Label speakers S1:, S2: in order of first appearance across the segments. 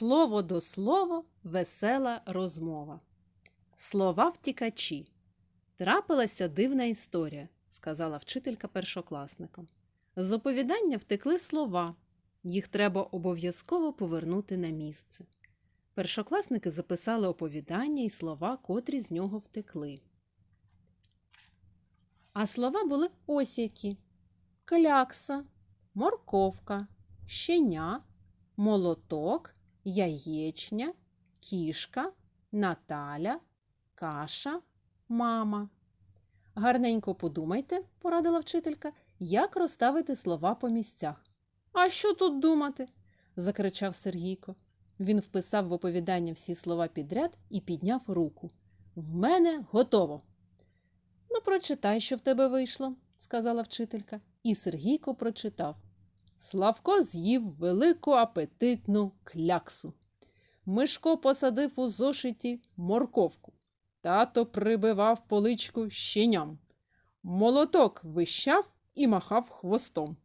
S1: Слово до слова, весела розмова. Слова втікачі. Трапилася дивна історія, сказала вчителька першокласникам. З оповідання втекли слова. Їх треба обов'язково повернути на місце. Першокласники записали оповідання і слова, котрі з нього втекли. А слова були ось які: клякса, морковка, щеня, молоток, яєчня, кішка, Наталя, каша, мама. Гарненько подумайте, порадила вчителька, як розставити слова по місцях. А що тут думати? закричав Сергійко. Він вписав в оповідання всі слова підряд і підняв руку. В мене готово. Ну, прочитай, що в тебе вийшло, сказала вчителька, і Сергійко прочитав. Славко з'їв велику апетитну кляксу. Мишко посадив у зошиті морковку. Тато прибивав поличку щеням. Молоток вищав і махав хвостом.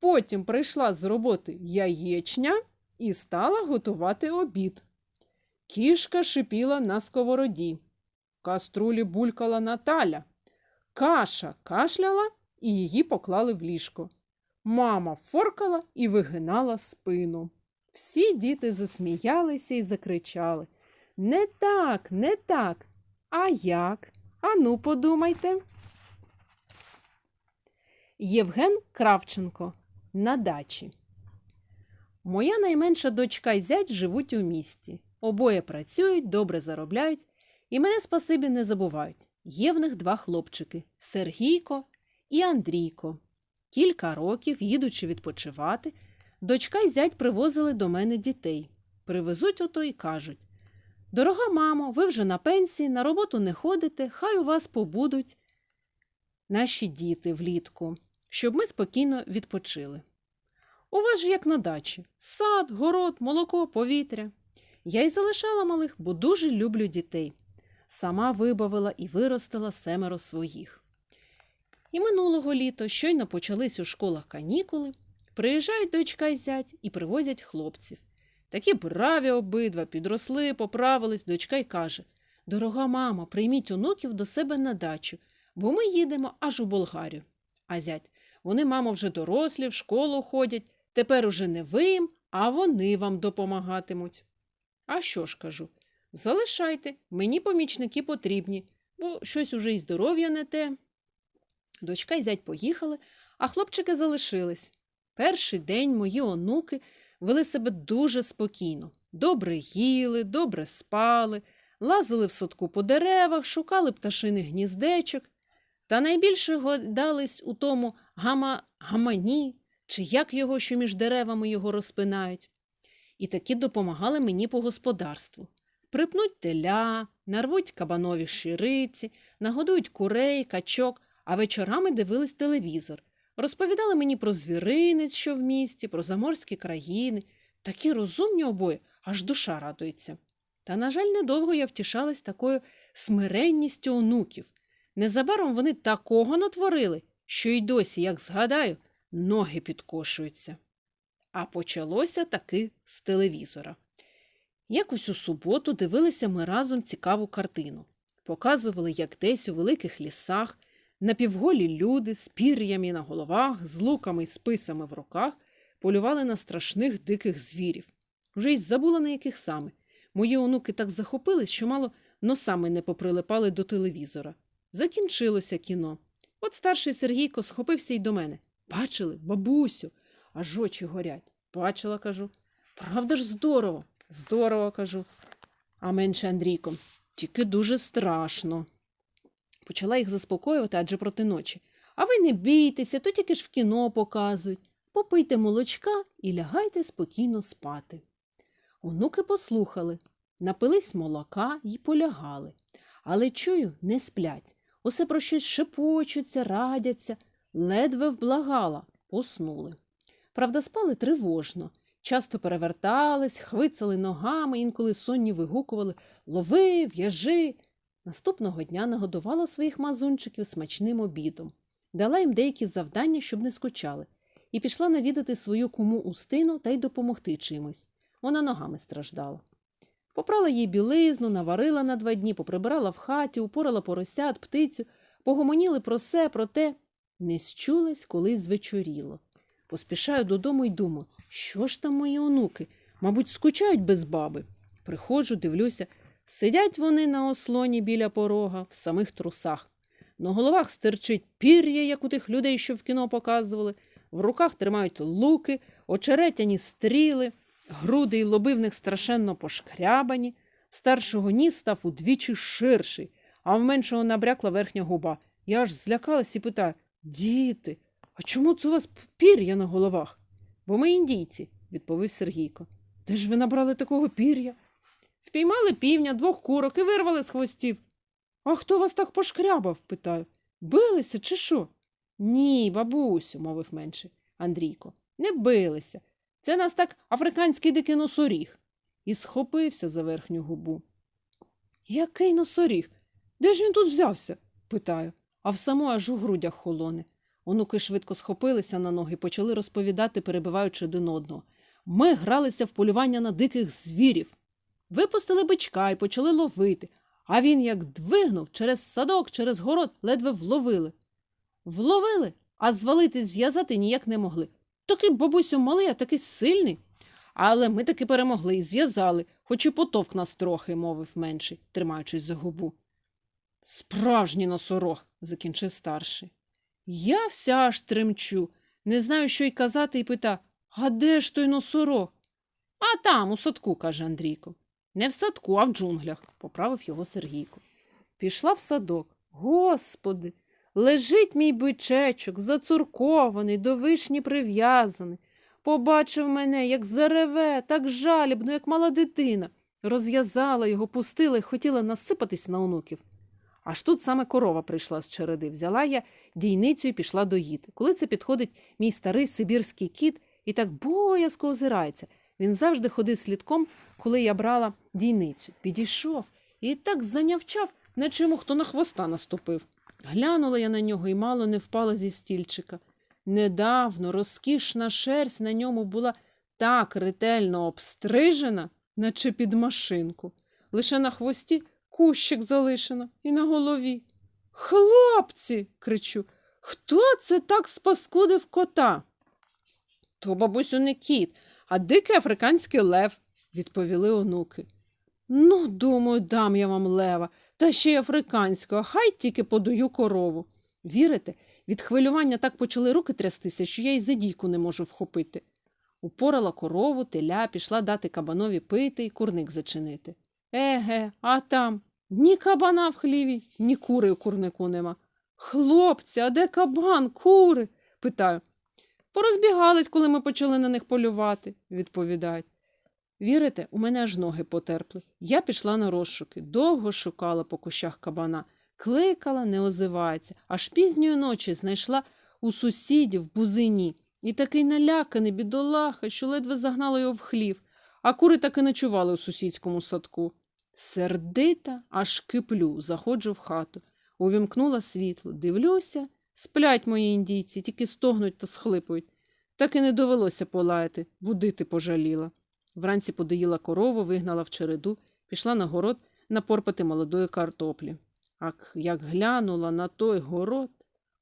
S1: Потім прийшла з роботи яєчня і стала готувати обід. Кішка шипіла на сковороді. В каструлі булькала Наталя. Каша кашляла і її поклали в ліжко. Мама форкала і вигинала спину. Всі діти засміялися і закричали Не так, не так. А як? Ану, подумайте. Євген Кравченко на дачі. Моя найменша дочка і зять живуть у місті. Обоє працюють, добре заробляють, і мене спасибі не забувають. Є в них два хлопчики Сергійко і Андрійко. Кілька років, їдучи відпочивати, дочка й зять привозили до мене дітей. Привезуть ото й кажуть Дорога мамо, ви вже на пенсії, на роботу не ходите, хай у вас побудуть наші діти влітку, щоб ми спокійно відпочили. У вас ж як на дачі сад, город, молоко, повітря. Я й залишала малих, бо дуже люблю дітей. Сама вибавила і виростила семеро своїх. І минулого літа щойно почались у школах канікули, приїжджають дочка й зять і привозять хлопців. Такі браві обидва, підросли, поправились, дочка й каже Дорога мама, прийміть онуків до себе на дачу, бо ми їдемо аж у Болгарію. А зять, вони, мамо, вже дорослі, в школу ходять, тепер уже не ви їм, а вони вам допомагатимуть. А що ж кажу? Залишайте, мені помічники потрібні, бо щось уже і здоров'я не те. Дочка й зять поїхали, а хлопчики залишились. Перший день мої онуки вели себе дуже спокійно. Добре їли, добре спали, лазили в садку по деревах, шукали пташиних гніздечок. Та найбільше гадались у тому гама гамані, чи як його, що між деревами його розпинають. І такі допомагали мені по господарству. Припнуть теля, нарвуть кабанові шириці, нагодують курей, качок, а вечорами дивились телевізор. Розповідали мені про звіринець, що в місті, про заморські країни. Такі розумні обоє, аж душа радується. Та, на жаль, недовго я втішалась такою смиренністю онуків. Незабаром вони такого натворили, що й досі, як згадаю, ноги підкошуються. А почалося таки з телевізора. Якось у суботу дивилися ми разом цікаву картину. Показували, як десь у великих лісах напівголі люди з пір'ями на головах, з луками й списами в руках полювали на страшних диких звірів. Вже й забула на яких саме. Мої онуки так захопились, що мало носами не поприлипали до телевізора. Закінчилося кіно. От старший Сергійко схопився й до мене. Бачили, бабусю, аж очі горять. Бачила, кажу. Правда ж здорово? Здорово, кажу. А менше Андрійко, тільки дуже страшно. Почала їх заспокоювати адже проти ночі. А ви не бійтеся, то тільки ж в кіно показують. Попийте молочка і лягайте спокійно спати. Онуки послухали, напились молока й полягали. Але чую, не сплять. Усе про щось шепочуться, радяться, ледве вблагала, поснули. Правда, спали тривожно. Часто перевертались, хвицали ногами, інколи сонні вигукували Лови, в'яжи. Наступного дня нагодувала своїх мазунчиків смачним обідом, дала їм деякі завдання, щоб не скучали, і пішла навідати свою куму Устину та й допомогти чимось. вона ногами страждала. Попрала їй білизну, наварила на два дні, поприбирала в хаті, упорала поросят, птицю, погомоніли про се, про те. Не счулась, коли звечоріло. Поспішаю додому й думаю, що ж там мої онуки? Мабуть, скучають без баби. Приходжу, дивлюся, сидять вони на ослоні біля порога, в самих трусах. На головах стирчить пір'я, як у тих людей, що в кіно показували, в руках тримають луки, очеретяні стріли, груди й лоби в них страшенно пошкрябані. Старшого ніс став удвічі ширший, а в меншого набрякла верхня губа. Я аж злякалась і питаю Діти, а чому це у вас пір'я на головах? Бо ми індійці, відповів Сергійко. Де ж ви набрали такого пір'я? Впіймали півня, двох курок і вирвали з хвостів. А хто вас так пошкрябав? питаю. Билися чи що? Ні, бабусю, мовив менший Андрійко. Не билися. Це нас так африканський дикий носоріг. І схопився за верхню губу. Який носоріг? Де ж він тут взявся? питаю, а в само аж у грудях холоне. Онуки швидко схопилися на ноги почали розповідати, перебиваючи один одного. Ми гралися в полювання на диких звірів. Випустили бичка і почали ловити, а він як двигнув через садок, через город ледве вловили. Вловили, а звалити зв'язати ніяк не могли. Такий бабусю малий, а такий сильний. Але ми таки перемогли і зв'язали, хоч і потовк нас трохи, мовив менший, тримаючись за губу. Справжній носорог, закінчив старший. Я вся аж тремчу, не знаю, що й казати, і пита, а де ж той носорог? А там, у садку, каже Андрійко. Не в садку, а в джунглях, поправив його Сергійко. Пішла в садок. Господи, лежить мій бичечок, зацуркований, до вишні прив'язаний. Побачив мене, як зареве, так жалібно, як мала дитина. Розв'язала його, пустила і хотіла насипатись на онуків. Аж тут саме корова прийшла з череди. Взяла я дійницю і пішла доїти. Коли це підходить мій старий сибірський кіт і так боязко озирається. Він завжди ходив слідком, коли я брала дійницю. Підійшов і так занявчав, наче йому хто на хвоста наступив. Глянула я на нього і мало не впала зі стільчика. Недавно розкішна шерсть на ньому була так ретельно обстрижена, наче під машинку. Лише на хвості кущик залишено і на голові. Хлопці. кричу. Хто це так спаскудив кота? То, бабусю, не кіт, а дикий африканський лев, відповіли онуки. Ну, думаю, дам я вам лева, та ще й африканського, хай тільки подаю корову. Вірите, від хвилювання так почали руки трястися, що я й задійку не можу вхопити. Упорала корову, теля, пішла дати кабанові пити і курник зачинити. Еге, а там ні кабана в хліві, ні кури у курнику нема. Хлопці, а де кабан, кури? питаю. Порозбігались, коли ми почали на них полювати, відповідають. Вірите, у мене аж ноги потерпли. Я пішла на розшуки, довго шукала по кущах кабана, кликала, не озивається, аж пізньої ночі знайшла у сусідів бузині. І такий наляканий бідолаха, що ледве загнала його в хлів, а кури так і ночували у сусідському садку. Сердита, аж киплю, заходжу в хату. Увімкнула світло, дивлюся, сплять мої індійці, тільки стогнуть та схлипують. Так і не довелося полаяти, будити пожаліла. Вранці подоїла корову, вигнала в череду, пішла на город напорпати молодої картоплі. Ак як глянула на той город.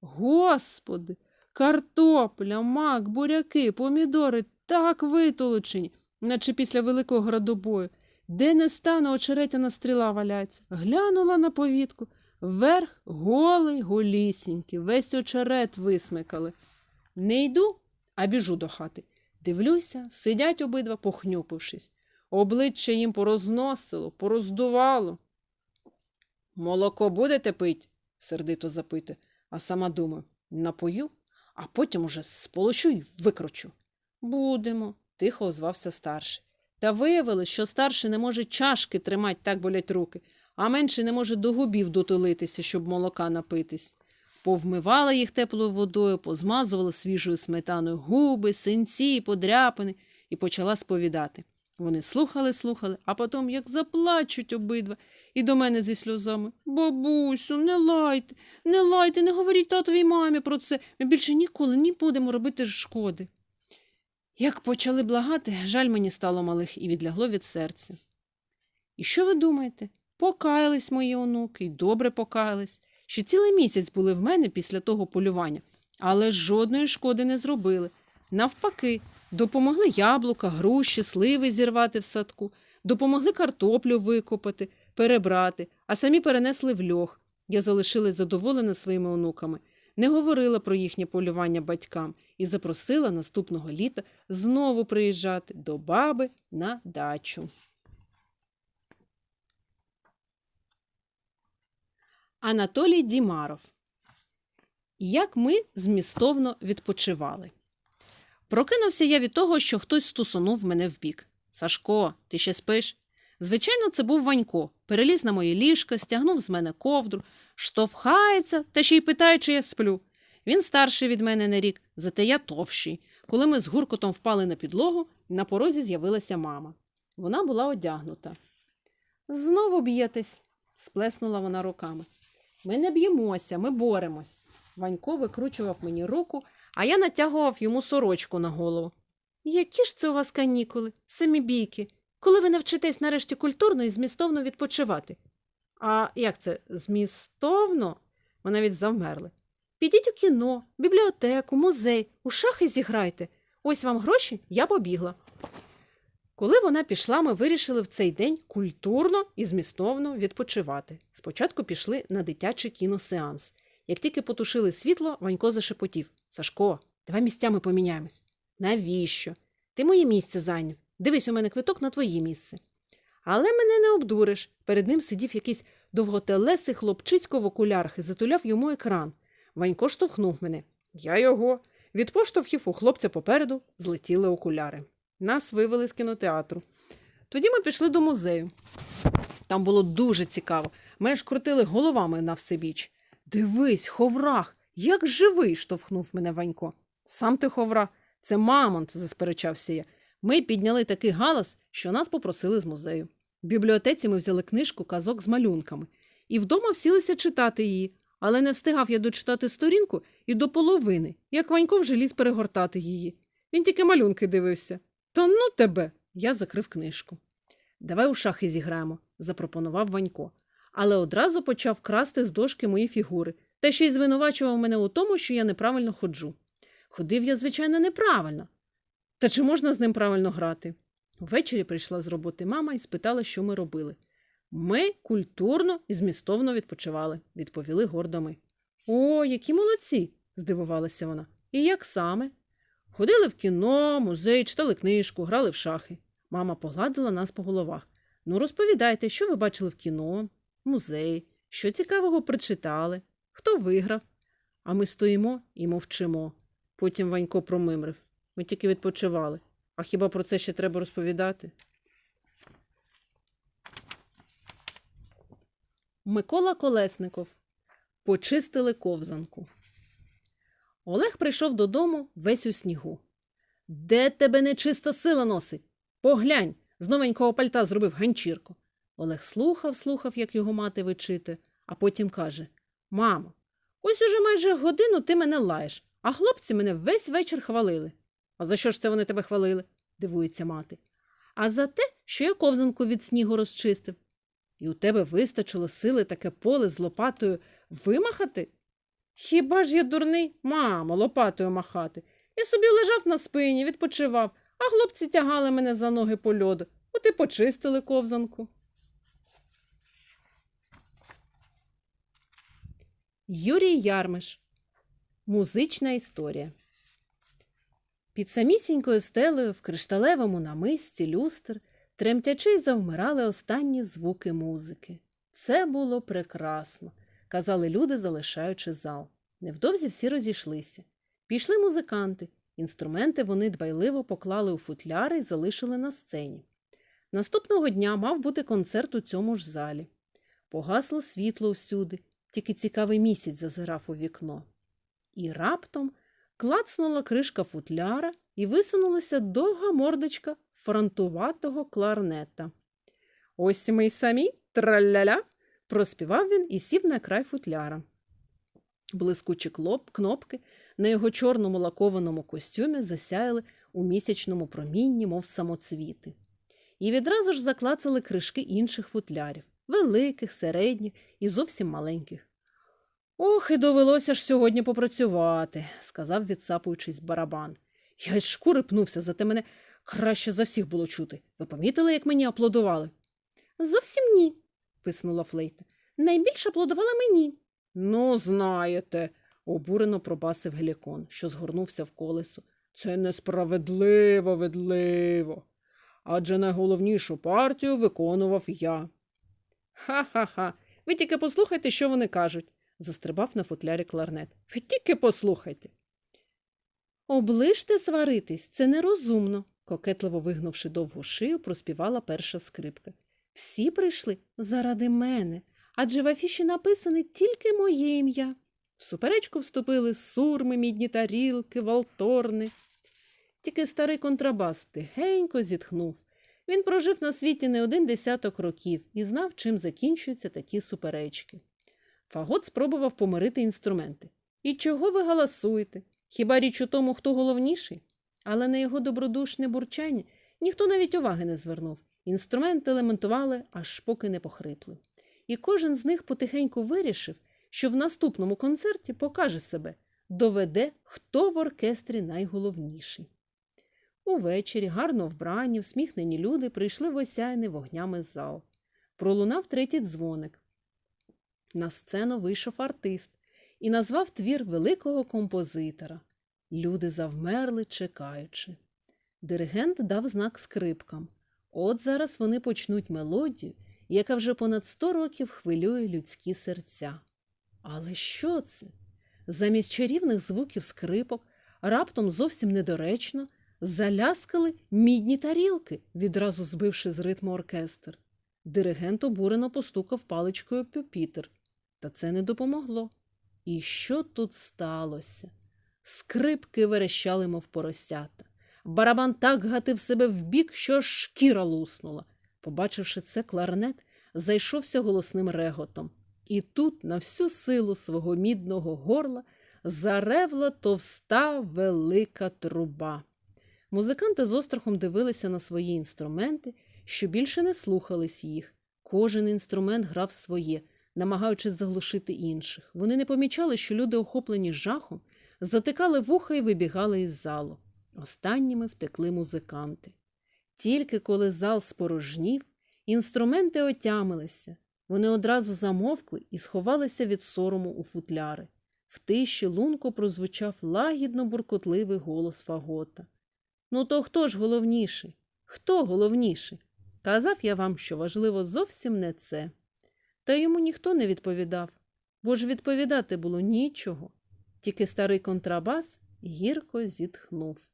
S1: Господи, картопля, мак, буряки, помідори так витолочені, наче після великого градобою. Де не стане очеретяна стріла валяється. Глянула на повітку. Вверх голий, голісінький, весь очерет висмикали. Не йду, а біжу до хати. Дивлюся, сидять обидва, похнюпившись. Обличчя їм порозносило, пороздувало. Молоко будете пить? сердито запитує, а сама думаю, напою, а потім уже сполощу й викручу. Будемо, тихо озвався старший. Та виявилось, що старший не може чашки тримати, так болять руки, а менший не може до губів дотулитися, щоб молока напитись. Повмивала їх теплою водою, позмазувала свіжою сметаною губи, синці, подряпини і почала сповідати. Вони слухали, слухали, а потім як заплачуть обидва, і до мене зі сльозами. Бабусю, не лайте, не лайте, не говоріть татовій мамі про це. Ми більше ніколи не будемо робити шкоди. Як почали благати, жаль мені стало малих і відлягло від серця. І що ви думаєте? Покаялись мої онуки, й добре покаялись. Ще цілий місяць були в мене після того полювання, але жодної шкоди не зробили. Навпаки, допомогли яблука, груші, сливи зірвати в садку, допомогли картоплю викопати, перебрати, а самі перенесли в льох. Я залишилась задоволена своїми онуками, не говорила про їхнє полювання батькам і запросила наступного літа знову приїжджати до баби на дачу. Анатолій Дімаров. Як ми змістовно відпочивали. Прокинувся я від того, що хтось стусонув мене в бік. Сашко, ти ще спиш? Звичайно, це був Ванько. Переліз на моє ліжко, стягнув з мене ковдру, штовхається та ще й питає, чи я сплю. Він старший від мене на рік, зате я товщий. Коли ми з гуркотом впали на підлогу, на порозі з'явилася мама. Вона була одягнута. Знову б'єтесь, сплеснула вона руками. Ми не б'ємося, ми боремось. Ванько викручував мені руку, а я натягував йому сорочку на голову. Які ж це у вас канікули, самі бійки, коли ви навчитесь нарешті культурно і змістовно відпочивати? А як це змістовно? Ми навіть завмерли. Підіть у кіно, бібліотеку, музей, у шахи зіграйте. Ось вам гроші, я побігла. Коли вона пішла, ми вирішили в цей день культурно і змістовно відпочивати. Спочатку пішли на дитячий кіносеанс. Як тільки потушили світло, Ванько зашепотів Сашко, давай місцями поміняємось. Навіщо? Ти моє місце зайняв. Дивись, у мене квиток на твоє місце. Але мене не обдуриш. Перед ним сидів якийсь довготелесий хлопчисько в окулярах і затуляв йому екран. Ванько штовхнув мене. Я його. Від поштовхів у хлопця попереду злетіли окуляри. Нас вивели з кінотеатру. Тоді ми пішли до музею. Там було дуже цікаво. Ми ж крутили головами на всебіч. Дивись, ховрах, як живий, штовхнув мене Ванько. Сам ти ховра, це мамонт, засперечався я. Ми підняли такий галас, що нас попросили з музею. В бібліотеці ми взяли книжку казок з малюнками і вдома всілися читати її, але не встигав я дочитати сторінку і до половини, як Ванько вже ліз перегортати її. Він тільки малюнки дивився. Та ну тебе. Я закрив книжку. Давай у шахи зіграємо, запропонував Ванько, але одразу почав красти з дошки мої фігури та ще й звинувачував мене у тому, що я неправильно ходжу. Ходив я, звичайно, неправильно. Та чи можна з ним правильно грати? Ввечері прийшла з роботи мама і спитала, що ми робили. Ми культурно і змістовно відпочивали, відповіли гордо ми. О, які молодці, здивувалася вона. І як саме? Ходили в кіно, музей, читали книжку, грали в шахи. Мама погладила нас по головах. Ну, розповідайте, що ви бачили в кіно, музеї, що цікавого прочитали, хто виграв. А ми стоїмо і мовчимо. Потім Ванько промимрив. Ми тільки відпочивали. А хіба про це ще треба розповідати? Микола Колесников. Почистили ковзанку. Олег прийшов додому весь у снігу. Де тебе нечиста сила носить? Поглянь, з новенького пальта зробив ганчірку. Олег слухав, слухав, як його мати вичитує, а потім каже Мамо, ось уже майже годину ти мене лаєш, а хлопці мене весь вечір хвалили. А за що ж це вони тебе хвалили? дивується мати. А за те, що я ковзанку від снігу розчистив. І у тебе вистачило сили таке поле з лопатою вимахати? Хіба ж я дурний, мамо, лопатою махати? Я собі лежав на спині, відпочивав, а хлопці тягали мене за ноги по льоду. От і почистили ковзанку. Юрій Ярмиш. Музична історія. Під самісінькою стелею в кришталевому намисті люстр тремтячи завмирали останні звуки музики. Це було прекрасно, казали люди, залишаючи зал. Невдовзі всі розійшлися. Пішли музиканти. Інструменти вони дбайливо поклали у футляри і залишили на сцені. Наступного дня мав бути концерт у цьому ж залі. Погасло світло всюди, тільки цікавий місяць зазирав у вікно. І раптом клацнула кришка футляра і висунулася довга мордочка фронтуватого кларнета. Ось ми й самі траляля, проспівав він і сів на край футляра. Блискучі клоп, кнопки на його чорному лакованому костюмі засяяли у місячному промінні, мов самоцвіти. І відразу ж заклацали кришки інших футлярів великих, середніх і зовсім маленьких. Ох, і довелося ж сьогодні попрацювати, сказав, відсапуючись барабан. Я із шкури пнувся, зате мене краще за всіх було чути. Ви помітили, як мені аплодували? Зовсім ні, писнула Флейта. Найбільше аплодували мені. Ну, знаєте, обурено пробасив Гелікон, що згорнувся в колесо. Це несправедливо ведливо. Адже найголовнішу партію виконував я. Ха-ха-ха. Ви тільки послухайте, що вони кажуть, застрибав на футлярі кларнет. Ви тільки послухайте. Оближте сваритись, це нерозумно, кокетливо вигнувши довгу шию, проспівала перша скрипка. Всі прийшли заради мене, адже в афіші написане тільки моє ім'я. В суперечку вступили сурми, мідні тарілки, валторни. Тільки старий контрабас тихенько зітхнув. Він прожив на світі не один десяток років і знав, чим закінчуються такі суперечки. Фагот спробував помирити інструменти. І чого ви галасуєте? Хіба річ у тому, хто головніший? Але на його добродушне бурчання ніхто навіть уваги не звернув. Інструменти лементували, аж поки не похрипли. І кожен з них потихеньку вирішив, що в наступному концерті покаже себе, доведе, хто в оркестрі найголовніший. Увечері, гарно вбрані, всміхнені люди прийшли в осяйний вогнями зал. Пролунав третій дзвоник. На сцену вийшов артист і назвав твір великого композитора. Люди завмерли, чекаючи. Диригент дав знак скрипкам. От зараз вони почнуть мелодію, яка вже понад сто років хвилює людські серця. Але що це? Замість чарівних звуків скрипок раптом зовсім недоречно заляскали мідні тарілки, відразу збивши з ритму оркестр. Диригент обурено постукав паличкою пюпітер. Та це не допомогло. І що тут сталося? Скрипки верещали, мов поросята. Барабан так гатив себе вбік, що шкіра луснула. Побачивши це, кларнет зайшовся голосним реготом. І тут, на всю силу свого мідного горла, заревла товста велика труба. Музиканти з острахом дивилися на свої інструменти, що більше не слухались їх. Кожен інструмент грав своє, намагаючись заглушити інших. Вони не помічали, що люди, охоплені жахом, затикали вуха і вибігали із залу. Останніми втекли музиканти. Тільки коли зал спорожнів, інструменти отямилися. Вони одразу замовкли і сховалися від сорому у футляри. В тиші лунко прозвучав лагідно буркотливий голос фагота. Ну, то хто ж головніший? Хто головніший? Казав я вам, що важливо зовсім не це. Та йому ніхто не відповідав, бо ж відповідати було нічого. Тільки старий контрабас гірко зітхнув.